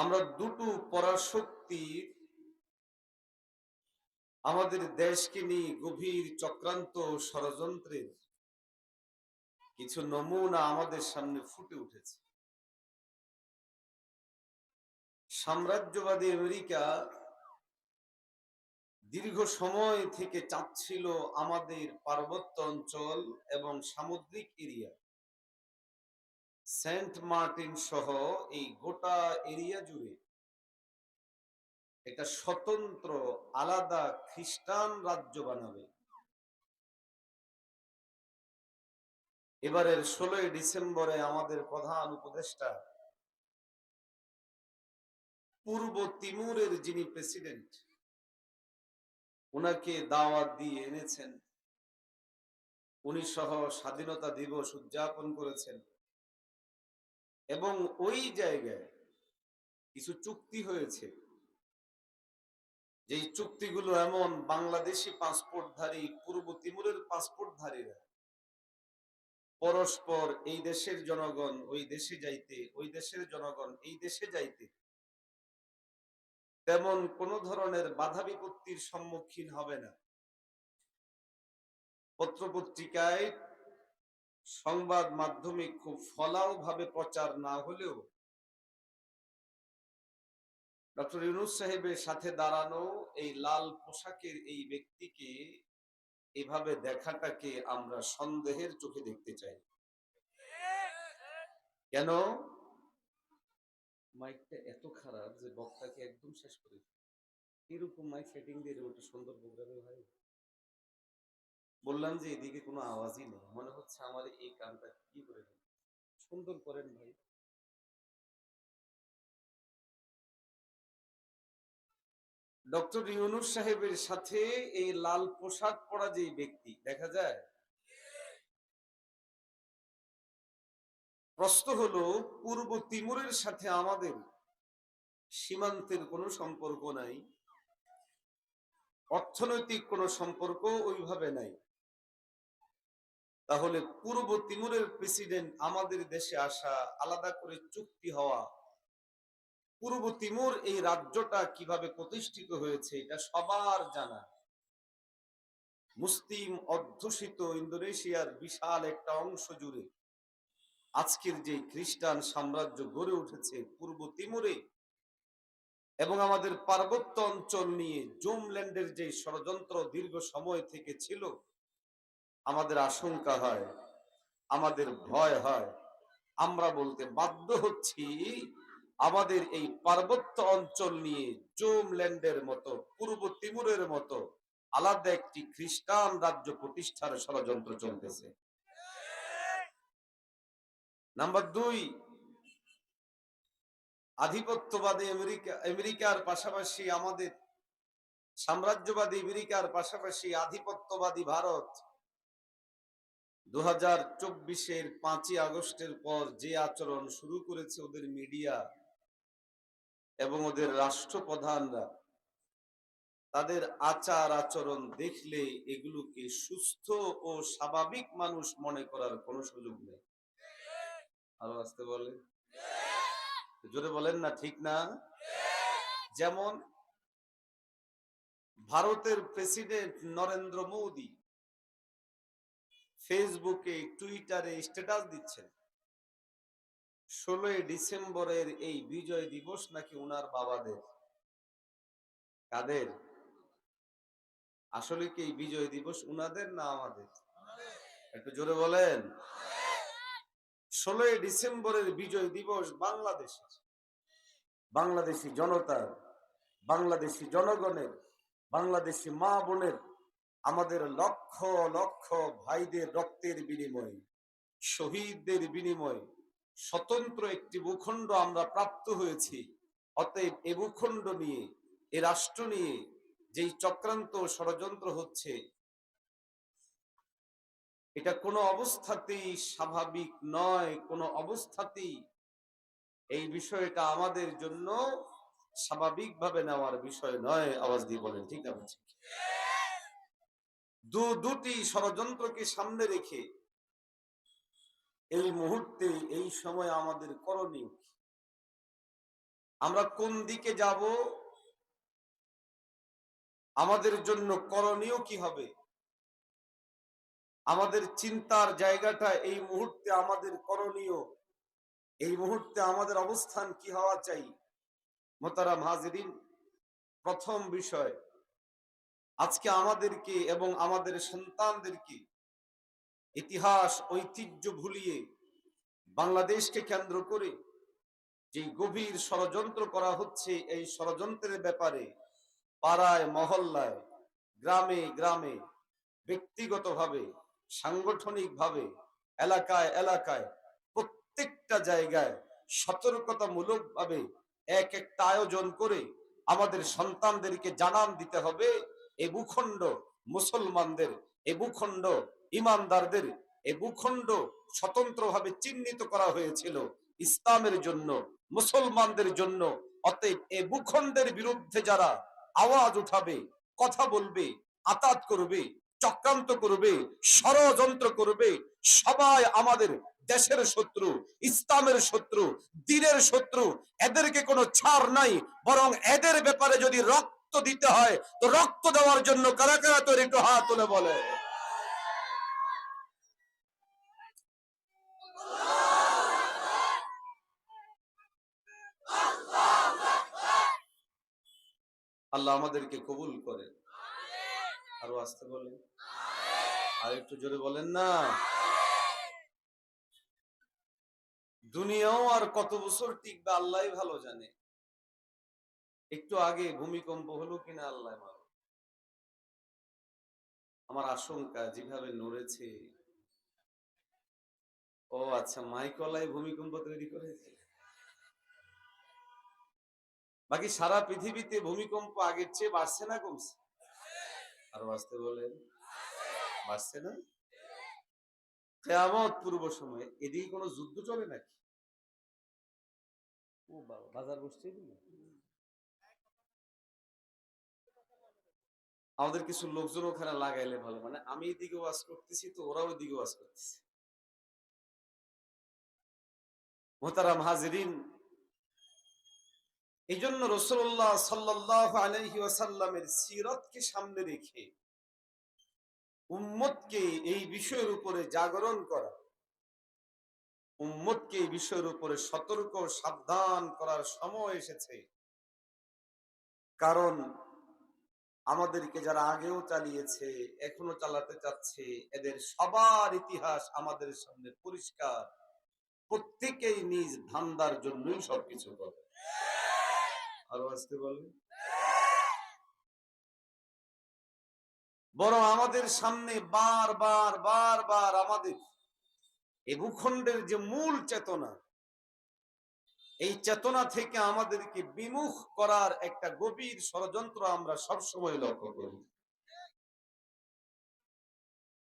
আমরা দুটো পরাশক্তির আমাদের দেশকে নিয়ে গভীর চক্রান্ত ষড়যন্ত্রের কিছু নমুনা আমাদের সামনে ফুটে উঠেছে। সাম্রাজ্যবাদী আমেরিকা দীর্ঘ সময় থেকে চাচ্ছিল আমাদের পার্বত্য অঞ্চল এবং সামুদ্রিক এরিয়া সেন্ট মার্টিন সহ এই গোটা এরিয়া জুড়ে একটা স্বতন্ত্র, আলাদা খ্রিস্টান রাজ্য বানাবে। এবারের ষোলোই ডিসেম্বরে আমাদের প্রধান উপদেষ্টা পূর্ব তিমুরের যিনি প্রেসিডেন্ট ওনাকে দাওয়াত দিয়ে এনেছেন। উনি সহ স্বাধীনতা দিবস উদযাপন করেছেন। এবং ওই জায়গায় কিছু চুক্তি হয়েছে। যেই চুক্তিগুলো এমন বাংলাদেশি পাসপোর্টধারী, পূর্ব তিমুরের পাসপোর্টধারীরা পরস্পর এই দেশের জনগণ, ওই দেশে যাইতে, ওই দেশের জনগণ, এই দেশে যাইতে তেমন কোন ধরনের বাধা বিপত্তির সম্মুখীন হবে না। পত্রপত্রিকায় সংবাদ মাধ্যমে খুব ফলাও ভাবে প্রচার না হলেও ডক্টর ইউনুস সাহেবের সাথে দাঁড়ানো এই লাল পোশাকের এই ব্যক্তিকে এভাবে দেখাটাকে আমরা সন্দেহের চোখে দেখতে চাই। কেন? মাইকটা এত খারাপ যে বক্তাকে একদম শেষ করে। এরকম মাইক সেটিং দিয়ে ওটা সুন্দর প্রোগ্রামে ভাই? বললাম যে এদিকে কোনো আওয়াজই নেই। মনে হচ্ছে আমার এই কানটা কি করে সুন্দর করেন ভাই। ডক্টর ইউনুস সাহেবের সাথে এই লাল পোশাক পরা যে ব্যক্তি, দেখা যায়? প্রশ্ন হলো, পূর্ব তিমুরের সাথে আমাদের সীমান্তের কোনো সম্পর্ক নাই? অর্থনৈতিক কোনো সম্পর্ক ওইভাবে নাই? তাহলে পূর্ব তিমুরের প্রেসিডেন্ট আমাদের দেশে আসা, আলাদা করে চুক্তি হওয়া, পূর্ব তিমুর এই রাজ্যটা কীভাবে প্রতিষ্ঠিত হয়েছে, এটা সবার জানা। মুসলিম অধ্যুষিত ইন্দোনেশিয়ার বিশাল একটা অংশ জুড়ে আজকের যে খ্রিস্টান সাম্রাজ্য গড়ে উঠেছে পূর্ব তিমুরে এবং আমাদের পার্বত্য অঞ্চল নিয়ে জুমল্যান্ডের যে ষড়যন্ত্র দীর্ঘ সময় থেকে ছিল আমাদের আশঙ্কা হয়, আমাদের ভয় হয়। আমরা বলতে বাধ্য হচ্ছি, আমাদের এই পার্বত্য অঞ্চল নিয়ে জুমল্যান্ডের মতো, পূর্ব তিমুরের মতো আলাদা একটি খ্রিস্টান রাজ্য প্রতিষ্ঠার ষড়যন্ত্র চলতেছে। নাম্বার দুই, আধিপত্যবাদী আমেরিকা, আমেরিকার পাশাপাশি আমাদের সাম্রাজ্যবাদী আমেরিকার পাশাপাশি আধিপত্যবাদী ভারত দু হাজার চব্বিশের পাঁচই আগস্টের পর যে আচরণ শুরু করেছে ওদের মিডিয়া এবং ওদের রাষ্ট্রপ্রধানরা, তাদের আচার আচরণ দেখলে এগুলোকে সুস্থ ও স্বাভাবিক মানুষ মনে করার কোনো সুযোগ নেই। আরও আসতে বলে। জোরে বলেন না, ঠিক না? যেমন ভারতের প্রেসিডেন্ট নরেন্দ্র মোদী ফেসবুকে, টুইটারে স্ট্যাটাস দিচ্ছেন। ষোলোই ডিসেম্বরের এই বিজয় দিবস নাকি উনার বাবাদের? কাদের? আসলে কি এই বিজয় দিবস উনাদের না আমাদের? একটু জোরে বলেন। ষোলোই ডিসেম্বরের বিজয় দিবস বাংলাদেশের। বাংলাদেশি জনতার, বাংলাদেশি জনগণের, বাংলাদেশি মা বোনের আমাদের লক্ষ লক্ষ ভাইদের রক্তের বিনিময়ে, শহীদদের বিনিময়ে স্বতন্ত্র একটি ভূখণ্ড আমরা প্রাপ্ত হয়েছি। অতএব এ ভূখণ্ড নিয়ে, এ রাষ্ট্র নিয়ে যেই চক্রান্ত ষড়যন্ত্র হচ্ছে, এটা কোনো অবস্থাতেই স্বাভাবিক নয়। কোনো অবস্থাতেই এই বিষয়টা আমাদের জন্য স্বাভাবিকভাবে নেওয়ার বিষয় নয়। আওয়াজ দিয়ে বলেন, ঠিক বলছি দু দুটি ষড়যন্ত্রকে সামনে রেখে এই মুহূর্তে, এই সময় আমাদের করণীয় আমরা কোন দিকে যাব? আমাদের জন্য করণীয় কি হবে? আমাদের চিন্তার জায়গাটা এই মুহূর্তে আমাদের করণীয়। এই মুহূর্তে আমাদের অবস্থান কি হওয়া চাই? মোতারাম হাজিরিন, প্রথম বিষয় আজকে আমাদেরকে এবং আমাদের সন্তানদেরকে ইতিহাস, ঐতিহ্য ভুলিয়ে বাংলাদেশকে কেন্দ্র করে যে গভীর ষড়যন্ত্র করা হচ্ছে, এই ষড়যন্ত্রের ব্যাপারে পাড়ায়, মহল্লায়, গ্রামে গ্রামে ব্যক্তিগতভাবে, সাংগঠনিকভাবে, এলাকায় এলাকায়, প্রত্যেকটা জায়গায় সতর্কতামূলক ভাবে এক একটা আয়োজন করে আমাদের সন্তানদেরকে জানান দিতে হবে। এ ভূখণ্ড মুসলমানদের এ ভূখণ্ড ইমানদারদের এ ভূখণ্ড স্বতন্ত্রভাবে চিহ্নিত করা হয়েছিল ইসলামের জন্য, মুসলমানদের জন্য। অতএব এ ভূখণ্ডের বিরুদ্ধে যারা আওয়াজ উঠাবে, কথা বলবে, আতাত করবে, চক্রান্ত করবে, ষড়যন্ত্র করবে, সবাই আমাদের দেশের শত্রু, ইসলামের শত্রু, দিনের শত্রু, এদেরকে কোনো ছাড় নাই, বরং এদের ব্যাপারে যদি রক্ত দিতে হয়, তো রক্ত দেওয়ার জন্য কারা কারা তোর একটু হাত তুলে বলে। আল্লাহ আমাদেরকে কবুল করেন আরও আসতে বলেন। আর একটু জোরে বলেন না। দুনিয়াও আর কত বছর টিকবে আল্লাহ ভালো জানে। একটু আগে ভূমিকম্প হলো কিনা আল্লাহ আমার আশঙ্কা যেভাবে নড়েছে। ও আচ্ছা মাইকলাই ভূমিকম্প তৈরি করেছে? বাকি সারা পৃথিবীতে ভূমিকম্প আগের চেয়ে বাড়ছে না কমছে? আর বাঁচতে বলেন। বাড়ছে না? কেয়ামত পূর্ব সময়ে এদিকে কোনো যুদ্ধ চলে নাকি? ও বাবা, বাজার বসছে আমাদের কিছু লোকজন ওখানে লাগাইলে ভালো। মানে আমি এদিকে ওয়াজ করতেছি, তো ওরাও ওইদিকে ওয়াজ করতেছে। মোহতারাম হাজিরিন এই জন্য রসুল্লাহ সাল্লাহ আলহি ওয়াসাল্লামের সিরতকে সামনে রেখে উম্মতকে এই বিষয়ের উপরে জাগরণ করা, উম্মতকে এই বিষয়ের উপরে সতর্ক সাবধান করার সময় এসেছে। কারণ আমাদেরকে যারা আগেও চালিয়েছে, এখনও চালাতে চাচ্ছে, এদের সবার ইতিহাস আমাদের সামনে পরিষ্কার। প্রত্যেকেই নিজ ধান্দার জন্যই সবকিছু করে। আরও আসতে বলেন। বরং আমাদের সামনে বারবার বারবার আমাদের এই ভূখণ্ডের যে মূল চেতনা এই চেতনা থেকে আমাদেরকে বিমুখ করার একটা গভীর ষড়যন্ত্র আমরা সবসময় লক্ষ্য করি।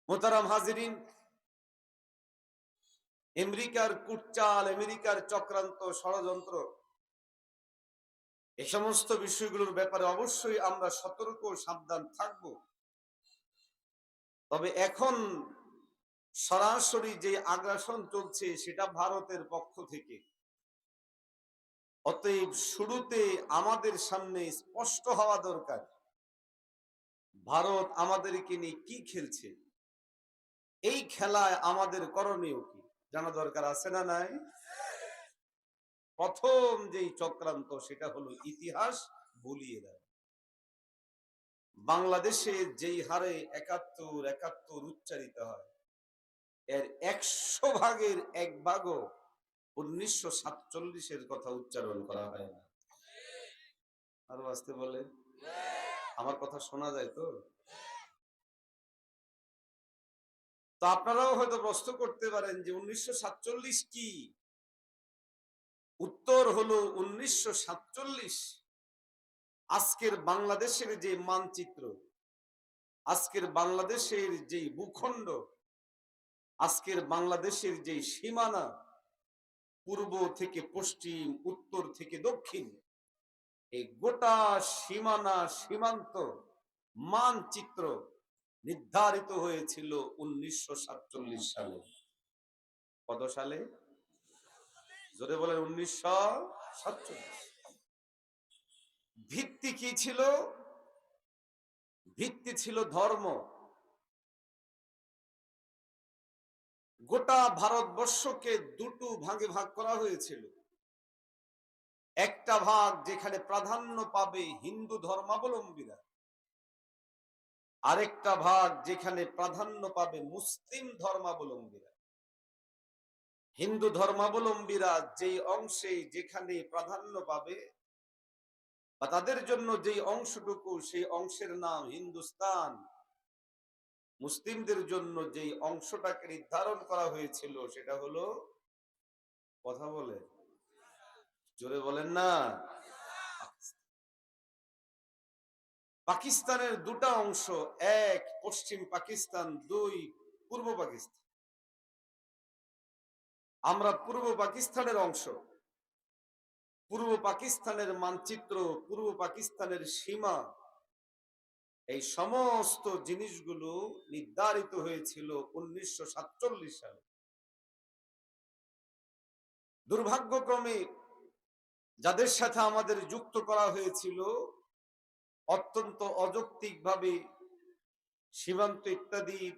মোতারাম হাজিরিন, আমেরিকার কুটচাল, আমেরিকার চক্রান্ত ষড়যন্ত্র এই সমস্ত বিষয়গুলোর ব্যাপারে অবশ্যই আমরা সতর্ক, সাবধান থাকব। তবে এখন সরাসরি যে আগ্রাসন চলছে, সেটা ভারতের পক্ষ থেকে। অতএব শুরুতে আমাদের সামনে স্পষ্ট হওয়া দরকার। ভারত আমাদেরকে নিয়ে কি খেলছে? এই খেলায় আমাদের করণীয় কি? জানা দরকার আছে না নাই? প্রথম যেই চক্রান্ত সেটা হলো ইতিহাস ভুলিয়ে দেয় বাংলাদেশে যেই হারে একাত্তর একাত্তর উচ্চারিত হয়, এর একশো ভাগের এক ভাগও উনিশশো সাতচল্লিশের কথা উচ্চারণ করা হয় না। আরও আসতে বলে। আমার কথা শোনা যায় তো? তো আপনারাও হয়তো প্রশ্ন করতে পারেন যে উনিশশো সাতচল্লিশ কি? উত্তর হলো উনিশশো সাতচল্লিশ। আজকের বাংলাদেশের যে মানচিত্র, আজকের বাংলাদেশের যে ভূখণ্ড, আজকের বাংলাদেশের যে সীমানা পূর্ব থেকে পশ্চিম, উত্তর থেকে দক্ষিণ, এই গোটা সীমানা সীমান্ত মানচিত্র নির্ধারিত হয়েছিল উনিশশো সাতচল্লিশ সালে। কত সালে? জোরে বলেন, উনিশশো সাতচল্লিশ। ভিত্তি কি ছিল? ভিত্তি ছিল ধর্ম। গোটা ভারতবর্ষকে দুটো ভাগে ভাগ করা হয়েছিল। একটা ভাগ যেখানে প্রাধান্য পাবে হিন্দু ধর্মাবলম্বীরা, আরেকটা ভাগ যেখানে প্রাধান্য পাবে মুসলিম ধর্মাবলম্বীরা। হিন্দু ধর্মাবলম্বীরা যেই অংশে যেখানে প্রাধান্য পাবে বা তাদের জন্য যেই অংশটুকু, সেই অংশের নাম হিন্দুস্তান। মুসলিমদের জন্য যেই অংশটাকে নির্ধারণ করা হয়েছিল, সেটা হলো, কথা বলে। জোরে বলেন না। পাকিস্তানের দুটা অংশ, এক পশ্চিম পাকিস্তান, দুই পূর্ব পাকিস্তান। আমরা পূর্ব পাকিস্তানের অংশ। পূর্ব পাকিস্তানের মানচিত্র, পূর্ব পাকিস্তানের সীমা এই সমস্ত জিনিসগুলো নির্ধারিত হয়েছিল উনিশশো সাতচল্লিশ সালে। দুর্ভাগ্যক্রমে যাদের সাথে আমাদের যুক্ত করা হয়েছিল, অত্যন্ত অযৌক্তিকভাবে সীমান্ত ইত্যাদির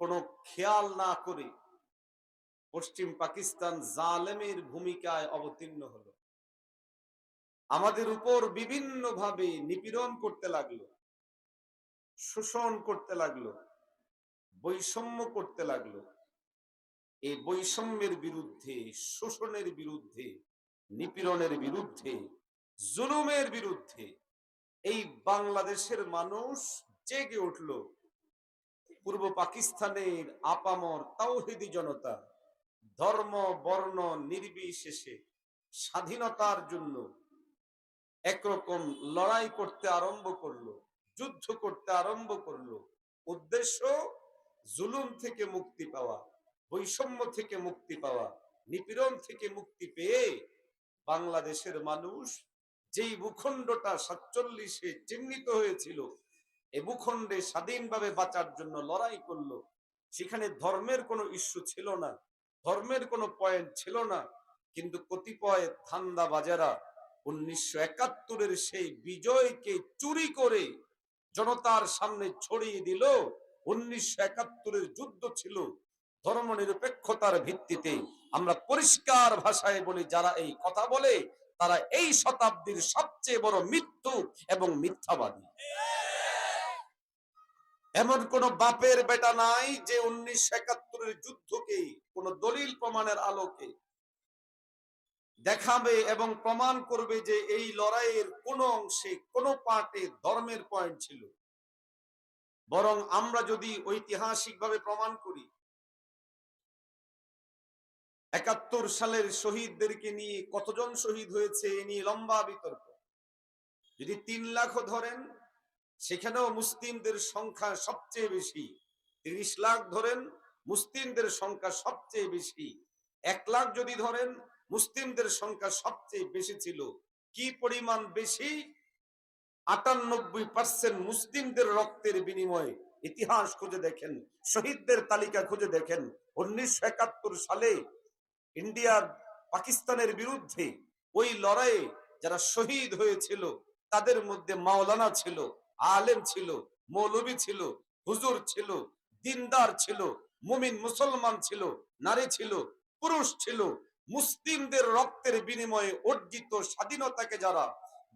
কোনো খেয়াল না করে পশ্চিম পাকিস্তান জালেমের ভূমিকায় অবতীর্ণ হলো। আমাদের উপর বিভিন্নভাবে নিপীড়ন করতে লাগল। শোষণ করতে লাগল, বৈষম্য করতে লাগল। এই বৈষম্যের বিরুদ্ধে, শোষণের বিরুদ্ধে, নিপীড়নের বিরুদ্ধে, জুলুমের বিরুদ্ধে এই বাংলাদেশের মানুষ জেগে উঠল। পূর্ব পাকিস্তানের আপামর তাওহিদি জনতা ধর্ম, বর্ণ নির্বিশেষে স্বাধীনতার জন্য একরকম লড়াই করতে আরম্ভ করল। যুদ্ধ করতে আরম্ভ করল। উদ্দেশ্য, জুলুম থেকে মুক্তি পাওয়া, বৈষম্য থেকে মুক্তি পাওয়া, নিপীড়ন থেকে মুক্তি পেয়ে বাংলাদেশের মানুষ যেই ভূখণ্ডটা সাতচল্লিশে চিহ্নিত হয়েছিল এই ভূখণ্ডে স্বাধীনভাবে বাঁচার জন্য লড়াই করল, সেখানে ধর্মের কোনো ইস্যু ছিল না, ধর্মের কোনো পয়েন্ট ছিল না, কিন্তু কতিপয় ধান্দা বাজারা উনিশশো একাত্তরের সেই বিজয়কে চুরি করে জনতার সামনে ছড়িয়ে দিল। উনিশশো একাত্তরের যুদ্ধ ছিল। ধর্ম নিরপেক্ষতার ভিত্তিতে আমরা পরিষ্কার ভাষায় বলি, যারা এই কথা বলে, তারা এই শতাব্দীর সবচেয়ে বড় মৃত্যু এবং মিথ্যাবাদী। এমন কোন বাপের বেটা নাই যে উনিশশো একাত্তরের যুদ্ধকে, কোন দলিল প্রমাণের আলোকে দেখাবে এবং প্রমাণ করবে যে এই লড়াইয়ের কোন অংশে, কোন পার্টে ধর্মের পয়েন্ট ছিল। বরং আমরা যদি ঐতিহাসিকভাবে প্রমাণ করি, একাত্তর সালের শহীদদেরকে নিয়ে কতজন শহীদ হয়েছে এ নিয়ে লম্বা বিতর্ক। যদি তিন লাখও ধরেন, সেখানেও মুসলিমদের সংখ্যা সবচেয়ে বেশি। তিরিশ লাখ ধরেন, মুসলিমদের সংখ্যা সবচেয়ে বেশি। এক লাখ যদি ধরেন মুসলিমদের সংখ্যা সবচেয়ে বেশি ছিল। কি পরিমাণ বেশি? আটানব্বই পার্সেন্ট মুসলিমদের রক্তের বিনিময়ে। ইতিহাস খুঁজে দেখেন, শহীদদের তালিকা খুঁজে দেখেন। উনিশশো একাত্তর সালে ইন্ডিয়ার পাকিস্তানের বিরুদ্ধে ওই লড়াইয়ে যারা শহীদ হয়েছিল, তাদের মধ্যে মাওলানা ছিল, আলেম ছিল, মৌলবী ছিল, হুজুর ছিল, দিনদার ছিল, মুমিন মুসলমান ছিল, নারী ছিল, পুরুষ ছিল মুসলিমদের রক্তের বিনিময়ে অর্জিত স্বাধীনতাকে যারা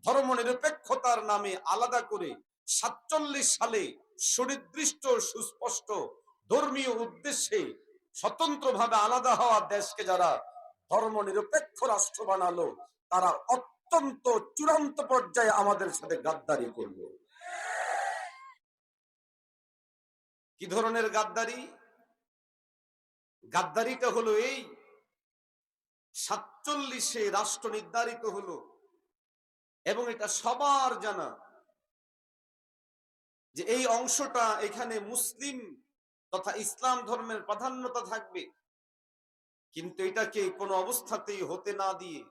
ধর্ম নিরপেক্ষতার নামে আলাদা করে সাতচল্লিশ সালে সুনির্দিষ্ট সুস্পষ্ট ধর্মীয় উদ্দেশ্যে স্বতন্ত্রভাবে আলাদা হওয়া দেশকে যারা ধর্ম নিরপেক্ষ রাষ্ট্র বানালো, তারা অত্যন্ত চূড়ান্ত পর্যায়ে আমাদের সাথে গাদ্দারি করল। কি ধরনের গাদ্দারি? গাদ্দারিটা হলো এই সাতচল্লিশে রাষ্ট্র নির্ধারিত হলো। এবং এটা সবার জানা যে এই অংশটা এখানে মুসলিম তথা ইসলাম ধর্মের প্রাধান্যতা থাকবে। কিন্তু এটাকে কোনো অবস্থাতেই হতে না দিয়ে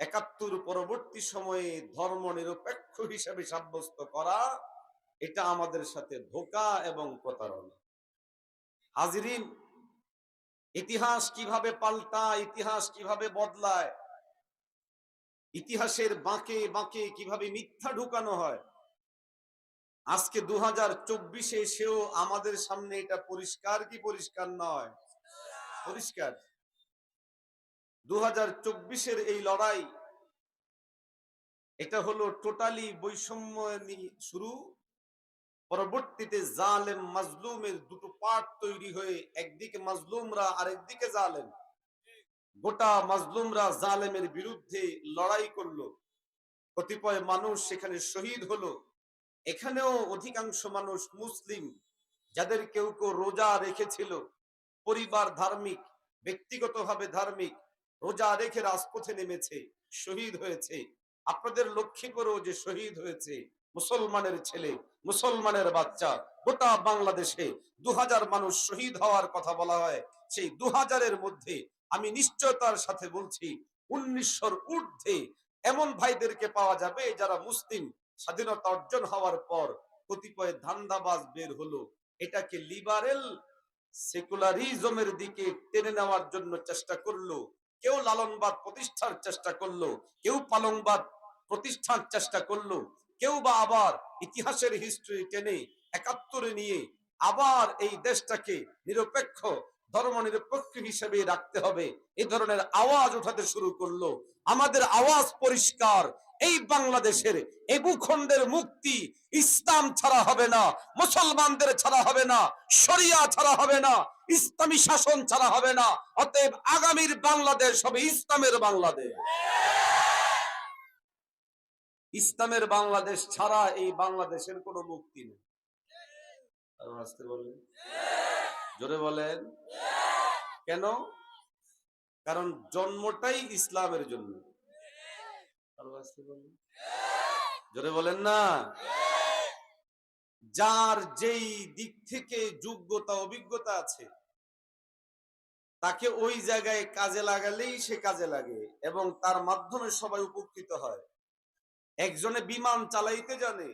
একাত্তর পরবর্তী সময়ে ধর্ম নিরপেক্ষ হিসাবে সাব্যস্ত করা, এটা আমাদের সাথে ধোকা এবং প্রতারণা। হাজিরিন ইতিহাস কীভাবে পাল্টা ইতিহাস কীভাবে বদলায়, ইতিহাসের বাঁকে বাঁকে কীভাবে মিথ্যা ঢুকানো হয়। আজকে দু হাজার চব্বিশে সেও আমাদের সামনে এটা পরিষ্কার কি পরিষ্কার নয়? পরিষ্কার। দু হাজার চব্বিশের এই লড়াই, এটা হলো টোটালি বৈষম্য শুরু। পরবর্তীতে জালেম, মাজলুমের দুটো পার্ট তৈরি হয়ে একদিকে মাজলুমরা, আরেকদিকে জালেম। গোটা মাজলুমরা জালেমের বিরুদ্ধে লড়াই করল। কতিপয় মানুষ সেখানে শহীদ হলো। এখানেও অধিকাংশ মানুষ মুসলিম, যাদের কেউ কেউ রোজা রেখেছিল। পরিবার ধার্মিক, ব্যক্তিগতভাবে ধার্মিক, রোজা রেখে রাজপথে নেমেছে, শহীদ হয়েছে। আপনাদের লক্ষ্যে করেও যে শহীদ হয়েছে। মুসলমানের ছেলে, মুসলমানের বাচ্চা, গোটা বাংলাদেশে দু হাজার মানুষ শহীদ হওয়ার কথা বলা হয়। সেই দু হাজারের মধ্যে আমি নিশ্চয়তার সাথে বলছি, উনিশশোর ঊর্ধ্বে এমন ভাইদেরকে পাওয়া যাবে যারা মুসলিম, স্বাধীনতা অর্জন হওয়ার পর কতিপয় ধান্দাবাজ বের হলো। এটাকে লিবারেল সেকুলারিজমের দিকে টেনে নেওয়ার জন্য চেষ্টা করল। কেউ লালনবাদ প্রতিষ্ঠার চেষ্টা করল, কেউ পালংবাদ প্রতিষ্ঠার চেষ্টা করল। কেউ বা আবার ইতিহাসের হিস্ট্রি টেনে একাত্তরে নিয়ে আবার এই দেশটাকে নিরপেক্ষ ধর্ম নিরপেক্ষ হিসেবে রাখতে হবে। এই ধরনের আওয়াজ উঠাতে শুরু করল। আমাদের আওয়াজ পরিষ্কার। এই বাংলাদেশের এই ভূখণ্ডের মুক্তি ইসলাম ছাড়া হবে না, মুসলমানদের ছাড়া হবে না, শরিয়া ছাড়া হবে না, ইসলামী শাসন ছাড়া হবে না। অতএব আগামীর বাংলাদেশ হবে ইসলামের বাংলাদেশ। ইসলামের বাংলাদেশ ছাড়া এই বাংলাদেশের কোনো মুক্তি নেই। আসতে বলেন। জোরে বলেন। কেন? কারণ জন্মটাই ইসলামের জন্য। জোরে বলেন না। যার যেই দিক থেকে যোগ্যতা, অভিজ্ঞতা আছে, তাকে ওই জায়গায় কাজে লাগালেই সে কাজে লাগে এবং তার মাধ্যমে সবাই উপকৃত হয়। একজনে বিমান চালাইতে জানে,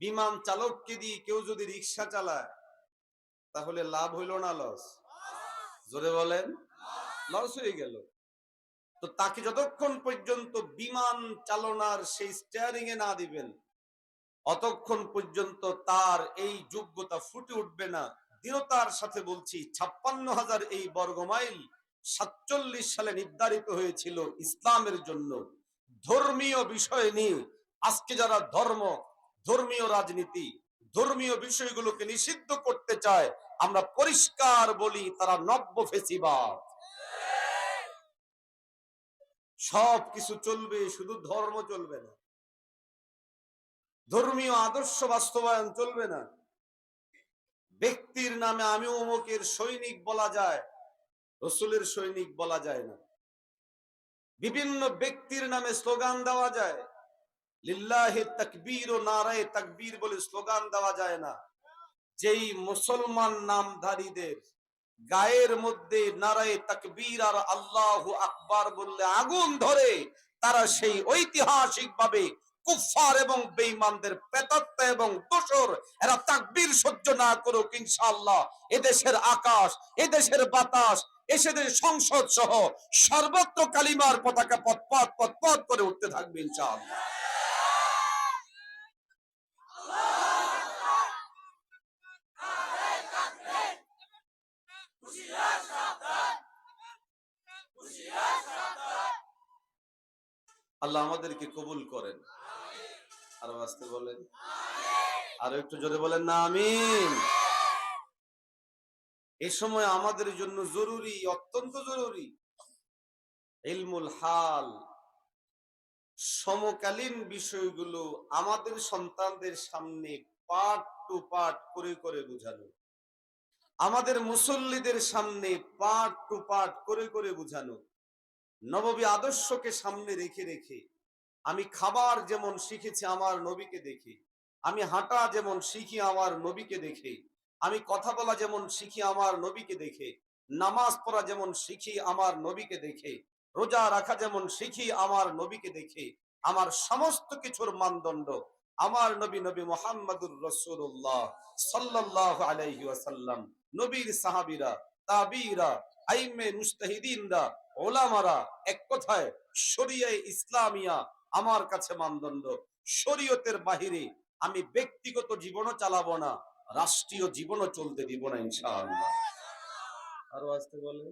বিমান চালককে দিয়ে কেউ যদি রিক্সা চালায়, তাহলে লাভ হইল না লস জোরে বলেন লস হয়ে গেল। তো তাকে যতক্ষণ পর্যন্ত বিমান চালনার সেই স্টিয়ারিং এ না দিবেন, অতক্ষণ পর্যন্ত তার এই যোগ্যতা ফুটে উঠবে না। দৃঢ়তার সাথে বলছি, ছাপ্পান্ন হাজার এই বর্গমাইল সাতচল্লিশ সালে নির্ধারিত হয়েছিল ইসলামের জন্য। ধর্মীয় বিষয় নিয়ে আজকে যারা ধর্ম, ধর্মীয় রাজনীতি, ধর্মীয় বিষয়গুলোকে নিষিদ্ধ করতে চায়, আমরা পরিষ্কার বলি, তারা নব্য ফেসিবাদ। সব কিছু চলবে, শুধু ধর্ম চলবে না। ধর্মীয় আদর্শ বাস্তবায়ন চলবে না। ব্যক্তির নামে আমি অমুকের সৈনিক বলা যায়, রসুলের সৈনিক বলা যায় না। বিভিন্ন ব্যক্তির নামে স্লোগান দেওয়া যায়। লিল্লাহে তাকবীর ও নারায়ে তাকবীর বলে স্লোগান দেওয়া যায় না। যেই মুসলমান নামধারীদের গায়ের মধ্যে নারায়ে তাকবীর আর আল্লাহ আকবার বললে আগুন ধরে, তারা সেই ঐতিহাসিক ভাবে কুফার এবং বেঈমানদের প্রেতাত্মা এবং দোসর এরা তাকবীর সহ্য না করুক ইনশাআল্লাহ। এদেশের আকাশ, এদেশের বাতাস এসেদের সংসদ সহ সর্বত্র কালিমার পতাকা পথ পথ পথ করে উঠতে থাকবে ইনশাআল্লাহ। আল্লাহ আমাদেরকে কবুল করেন। আরও আসতে বলেন। আরও একটু জোরে বলেন না, আমিন। এ সময় আমাদের জন্য জরুরি, অত্যন্ত জরুরি। ইলমুল হাল, সমকালীন বিষয়গুলো আমাদের সন্তানদের সামনে পাঠ টু পাঠ করে করে বোঝানো। আমাদের মুসল্লিদের সামনে পাঠ টু পাঠ করে করে বোঝানো। নববী আদর্শকে সামনে রেখে রেখে, আমি খাবার যেমন শিখেছি আমার নবীকে দেখে, আমি হাঁটা যেমন শিখি আমার নবীকে দেখে আমি কথা বলা যেমন শিখি আমার নবীকে দেখে, নামাজ পড়া যেমন শিখি আমার নবীকে দেখে, রোজা রাখা যেমন শিখি আমার নবীকে দেখে, আমার সমস্ত কিছুর মানদণ্ড আমার নবী নবী মোহাম্মদুর রসুল্লাহ সাল্লাহ আলাইহি ওয়াসাল্লাম, নবীর সাহাবিরা, তাবিরা আইমে মুস্তাহিদিনরা ওলামারা এক কথায় শরিয়ায় ইসলামিয়া আমার কাছে মানদণ্ড। শরীয়তের বাহিরে আমি ব্যক্তিগত জীবনও চালাবো না রাষ্ট্রীয় জীবনও চলতে দিব না ইনশাআল্লাহ। আরও আসতে বলেন।